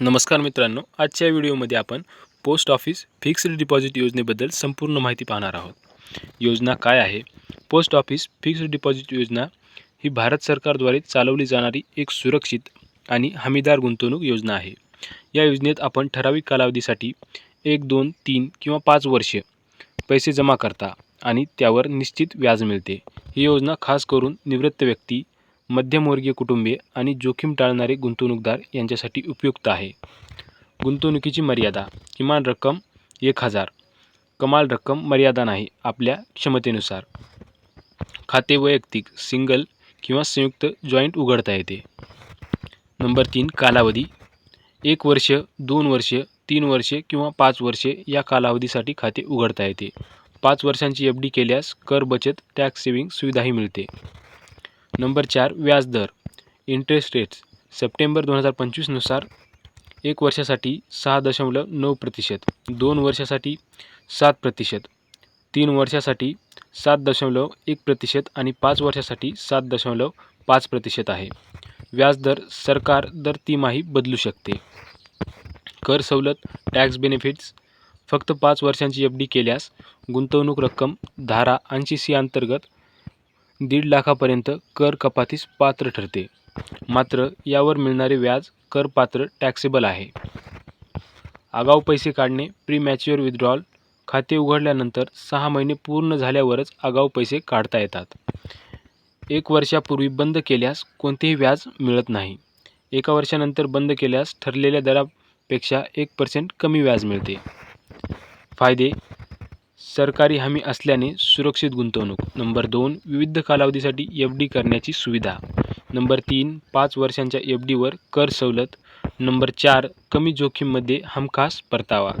नमस्कार मित्रांनो आजच्या व्हिडिओमध्ये आपण पोस्ट ऑफिस फिक्स्ड डिपॉझिट योजनेबद्दल संपूर्ण माहिती पाहणार आहोत. योजना काय आहे? पोस्ट ऑफिस फिक्स्ड डिपॉझिट योजना ही भारत सरकारद्वारे चालवली जाणारी एक सुरक्षित आणि हमीदार गुंतवणूक योजना आहे. या योजनेत आपण ठराविक कालावधीसाठी एक दोन तीन किंवा पाच वर्षे पैसे जमा करता आणि त्यावर निश्चित व्याज मिळते. ही योजना खास करून निवृत्त व्यक्ती मध्यमवर्गीय कुटुंबे आणि जोखीम टाळणारे गुंतवणूकदार यांच्यासाठी उपयुक्त आहे. गुंतवणुकीची मर्यादा किमान रक्कम एक हजार. कमाल रक्कम मर्यादा नाही आपल्या क्षमतेनुसार. खाते वैयक्तिक सिंगल किंवा संयुक्त जॉईंट उघडता येते. नंबर तीन कालावधी. एक वर्ष दोन वर्ष तीन वर्षे किंवा पाच वर्षे या कालावधीसाठी खाते उघडता येते. पाच वर्षांची एफ डी केल्यास कर बचत टॅक्स सेविंग सुविधाही मिळते. नंबर चार व्याजदर इंटरेस्ट रेट्स सप्टेंबर दोन हजार पंचवीसनुसार एक वर्षासाठी सहा दशमलव नऊ प्रतिशत दोन वर्षासाठी सात प्रतिशत तीन वर्षासाठी सात दशमलव एक प्रतिशत आणि पाच वर्षासाठी सात दशमलव पाच प्रतिशत आहे. व्याजदर सरकार दर तिमाही बदलू शकते. कर सवलत टॅक्स बेनिफिट्स फक्त पाच वर्षांची एफ डी केल्यास गुंतवणूक रक्कम धारा ऐंशी सी अंतर्गत दीड लाखापर्यंत कर कपातीस पात्र ठरते. मात्र यावर मिळणारे व्याज करपात्र टॅक्सेबल आहे. आगाऊ पैसे काढणे प्री मॅच्युअर विथड्रॉल खाते उघडल्यानंतर सहा महिने पूर्ण झाल्यावरच आगाऊ पैसे काढता येतात. एक वर्षापूर्वी बंद केल्यास कोणतेही व्याज मिळत नाही. एका वर्षानंतर बंद केल्यास ठरलेल्या दरापेक्षा एक पर्सेंट कमी व्याज मिळते. फायदे सरकारी हमी असल्याने सुरक्षित गुंतवणूक. नंबर दोन विविध कालावधीसाठी एफ डी करण्याची सुविधा. नंबर तीन पाच वर्षांच्या एफ डीवर कर सवलत. नंबर चार कमी जोखीममध्ये हमखास परतावा.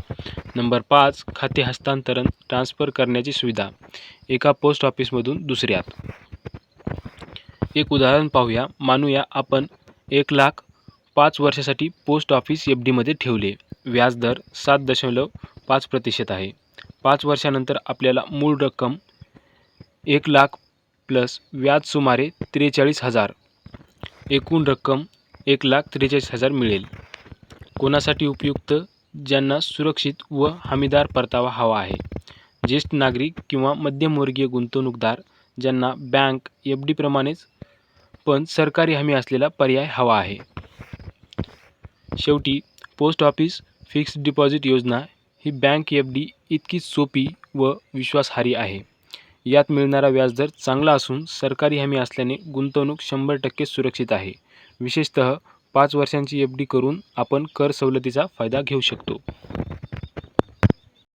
नंबर पाच खाते हस्तांतरण ट्रान्स्फर करण्याची सुविधा. एका पोस्ट ऑफिसमधून दुसऱ्यात. एक उदाहरण पाहूया. मानूया आपण एक लाख पाच वर्षासाठी पोस्ट ऑफिस एफ डीमध्ये ठेवले. व्याजदर सात दशमलव पाच प्रतिशत आहे. पाच वर्षानंतर आपल्याला मूळ रक्कम एक लाख प्लस व्याज सुमारे त्रेचाळीस हजार. एकूण रक्कम एक लाख त्रेचाळीस हजार मिळेल. कोणासाठी उपयुक्त? ज्यांना सुरक्षित व हमीदार परतावा हवा आहे. ज्येष्ठ नागरिक किंवा मध्यमवर्गीय गुंतवणूकदार ज्यांना बँक एफ डीप्रमाणेच पण सरकारी हमी असलेला पर्याय हवा आहे. शेवटी पोस्ट ऑफिस फिक्स्ड डिपॉझिट योजना ही बँक एफ डी इतकी सोपी व विश्वासार्ह आहे. यात मिळणारा व्याजदर चांगला असून सरकारी हमी असल्याने गुंतवणूक शंभर टक्के सुरक्षित आहे. विशेषतः पाच वर्षांची एफ डी करून आपण कर सवलतीचा फायदा घेऊ शकतो.